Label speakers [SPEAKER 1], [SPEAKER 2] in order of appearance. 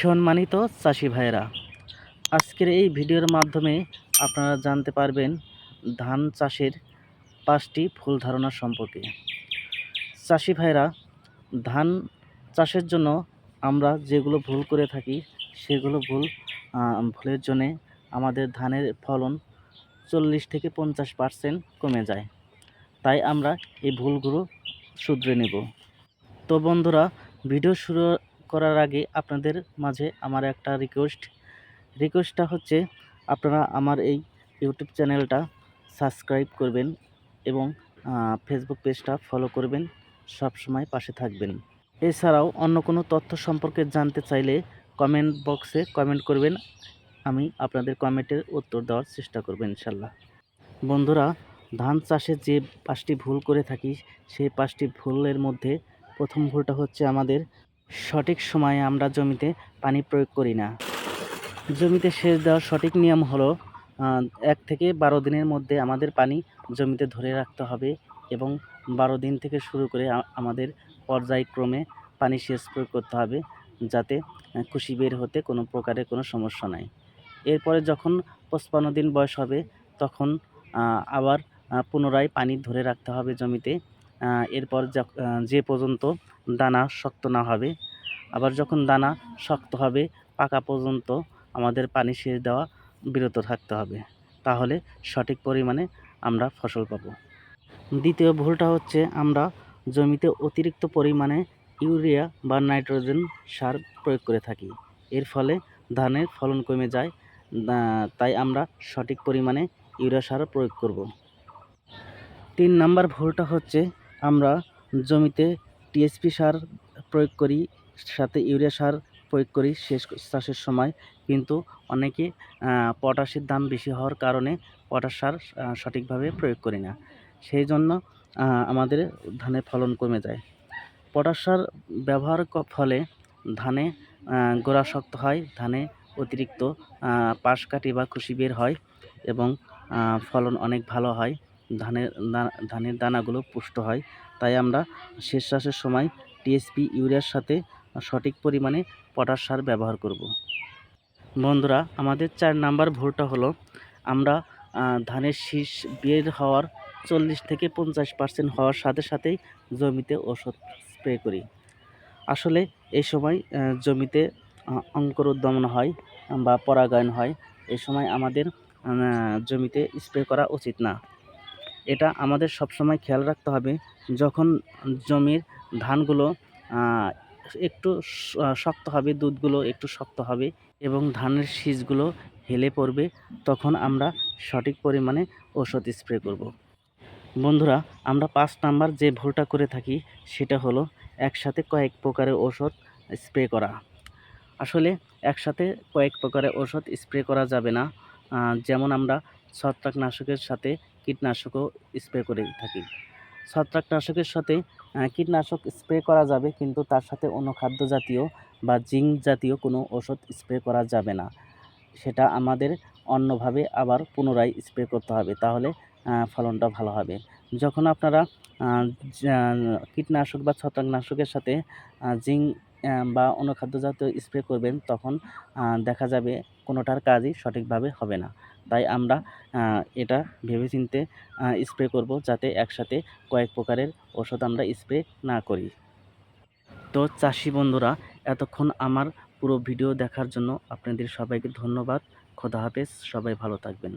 [SPEAKER 1] সম্মানিত চাষি ভাইয়েরা, আজকের এই ভিডিওর মাধ্যমে আপনারা জানতে পারবেন ধান চাষের পাঁচটি ভুল ধারণা সম্পর্কে। চাষি ভাইয়েরা, ধান চাষের জন্য আমরা যেগুলো ভুল করে থাকি, সেগুলো ভুল ভুলের জন্যে আমাদের ধানের ফলন চল্লিশ থেকে পঞ্চাশ পার্সেন্ট কমে যায়। তাই আমরা এই ভুলগুলো শুধরে নেব। তো বন্ধুরা, ভিডিও শুরু করার আগে আপনাদের মাঝে আমার একটা রিকোয়েস্ট রিকোয়েস্টটা হচ্ছে, আপনারা আমার এই ইউটিউব চ্যানেলটা সাবস্ক্রাইব করবেন এবং ফেসবুক পেজটা ফলো করবেন সব সময় পাশে থাকবেন। এছাড়াও অন্য কোনো তথ্য সম্পর্কে জানতে চাইলে কমেন্ট বক্সে কমেন্ট করবেন, আমি আপনাদের কমেন্টের উত্তর দেওয়ার চেষ্টা করব ইনশাল্লাহ। বন্ধুরা, ধান চাষে যে পাঁচটি ভুল করে থাকি, সেই পাঁচটি ভুলের মধ্যে প্রথম ভুলটা হচ্ছে আমাদের সঠিক সময়ে আমরা জমিতে পানি প্রয়োগ করি না। জমিতে সেচ দেওয়ার সঠিক নিয়ম হলো এক থেকে বারো দিনের মধ্যে আমাদের পানি জমিতে ধরে রাখতে হবে এবং বারো দিন থেকে শুরু করে আমাদের পর্যায়ক্রমে পানি সেচ প্রয়োগ করতে হবে যাতে খুশি বের হতে কোনো প্রকারের কোনো সমস্যা নাই। এরপরে যখন পঁচপান্ন দিন বয়স হবে, তখন আবার পুনরায় পানি ধরে রাখতে হবে জমিতে। এরপর যে পর্যন্ত দানা শক্ত না হবে, আবার যখন দানা শক্ত হবে, পাকা পর্যন্ত আমাদের পানি সেচ দেওয়া বিরত থাকতে হবে। তাহলে সঠিক পরিমাণে আমরা ফসল পাবো। দ্বিতীয় ভুলটা হচ্ছে আমরা জমিতে অতিরিক্ত পরিমাণে ইউরিয়া বা নাইট্রোজেন সার প্রয়োগ করে থাকি। এর ফলে ধানের ফলন কমে যায় তাই আমরা সঠিক পরিমাণে ইউরিয়া সার প্রয়োগ করব। তিন নাম্বার ভুলটা হচ্ছে আমরা জমিতে টিএসপি সার প্রয়োগ করি, সাথে ইউরিয়া সার প্রয়োগ করি শেষ চাষের সময়। কিন্তু অনেকে পটাশের দাম বেশি হওয়ার কারণে পটাশ সার সঠিকভাবে প্রয়োগ করি না। সেই জন্য আমাদের ধানের ফলন কমে যায়। পটাশ সার ব্যবহার ফলে ধানে গোড়া শক্ত হয়, ধানে অতিরিক্ত পাশ কাটি বা খুশি বের হয় এবং ফলন অনেক ভালো হয়। ধানের ধানের দানাগুলো পুষ্ট হয়। তাই আমরা শেষ চাষের সময় টিএসপি ইউরিয়ার সাথে সঠিক পরিমাণে পটাশ সার ব্যবহার করব। বন্ধুরা আমাদের চার নাম্বার ভুলটা হলো আমরা ধানের শীষ বের হওয়ার চল্লিশ থেকে পঞ্চাশ পার্সেন্ট হওয়ার সাথে সাথেই জমিতে ওষুধ স্প্রে করি। আসলে এই সময় জমিতে আহ, অঙ্কুরোদ্গমন হয় বা পরাগায়ন হয় এই সময় আমাদের জমিতে স্প্রে করা উচিত না। এটা আমাদের সবসময় খেয়াল রাখতে হবে যখন জমির ধানগুলো একটু শক্ত হবে, দুধগুলো একটু শক্ত হবে এবং ধানের শীষগুলো হেলে পড়বে, তখন আমরা সঠিক পরিমাণে ওষুধ স্প্রে করব। বন্ধুরা, আমরা পাঁচ নাম্বার যে ভুলটা করে থাকি সেটা হলো একসাথে কয়েক প্রকারের ওষুধ স্প্রে করা আসলে একসাথে কয়েক প্রকারের ওষুধ স্প্রে করা যাবে না যেমন আমরা ছত্রাকনাশকের সাথে কীটনাশকও স্প্রে করে থাকি। ছত্রাকনাশকের সাথে কীটনাশক স্প্রে করা যাবে কিন্তু তার সাথে অনুখাদ্য জাতীয় বা জিঙ্ক জাতীয় কোনো ওষুধ স্প্রে করা যাবে না। সেটা আমাদের অন্যভাবে আবার পুনরায় স্প্রে করতে হবে, তাহলে ফলনটা ভালো হবে। যখন আপনারা কীটনাশক বা ছত্রাকনাশকের সাথে জিঙ্ক বা অনুখাদ্য জাতীয় স্প্রে করবেন, তখন দেখা যাবে কোনোটার কাজই সঠিকভাবে হবে না। তাই আমরা এটা ভেবেচিন্তে স্প্রে করব যাতে একসাথে কয়েক প্রকারের ওষুধ আমরা স্প্রে না করি। তো চাষি বন্ধুরা, এতক্ষণ আমার পুরো ভিডিও দেখার জন্য আপনাদের সবাইকে ধন্যবাদ। খোদা হাফেজ, সবাই ভালো থাকবেন।